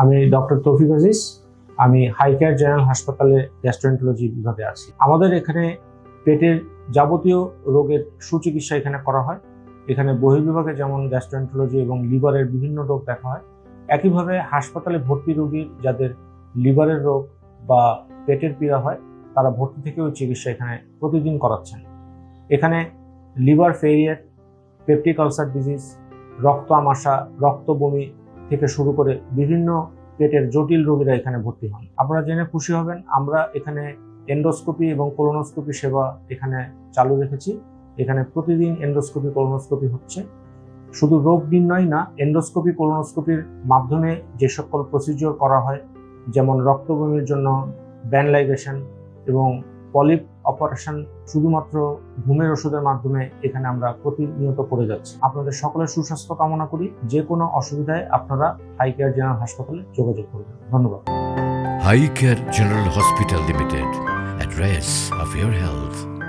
আমি ডক্টর তৌফিক আজিজ, আমি হাইকেয়ার জেনারেল হাসপাতালে গ্যাস্ট্রোএন্টোলজি বিভাগে আছি। আমাদের এখানে পেটের যাবতীয় রোগের সুচিকিৎসা এখানে করা হয়। এখানে বহির্বিভাগে যেমন গ্যাস্ট্রোএন্টোলজি এবং লিভারের বিভিন্ন রোগ দেখা হয়, একইভাবে হাসপাতালে ভর্তি রোগী যাদের লিভারের রোগ বা পেটের পীড়া হয়, তারা ভর্তি থেকেও চিকিৎসা এখানে প্রতিদিন করাচ্ছেন। এখানে liver failure peptic ulcer disease রক্ত আমাশা রক্ত বমি থেকে শুরু করে বিভিন্ন পেটের জটিল রোগীরা এখানে ভর্তি হন। আপনারা জেনে খুশি হবেন, আমরা এখানে এন্ডোস্কোপি এবং কোলোনোস্কোপি সেবা এখানে চালু রেখেছি। এখানে প্রতিদিন এন্ডোস্কোপি, কোলোনোস্কোপি হচ্ছে। শুধু রোগ নির্ণয় না, এন্ডোস্কোপি, কোলোনোস্কোপির মাধ্যমে যে সকল প্রসিজিওর করা হয়, যেমন রক্তবমির জন্য ব্যানলাইগেশন এবং পলিপ অপারেশন শুধুমাত্র ঘুমের ওষুধের মাধ্যমে এখানে আমরা প্রতিনিয়ত করে যাচ্ছি। আপনাদের সকলের সুস্বাস্থ্য কামনা করি। যে কোনো অসুবিধায় আপনারা হাই কেয়ার জেনারেল হাসপাতালে যোগাযোগ করবেন। ধন্যবাদ। Hi Care general hospital limited address of health.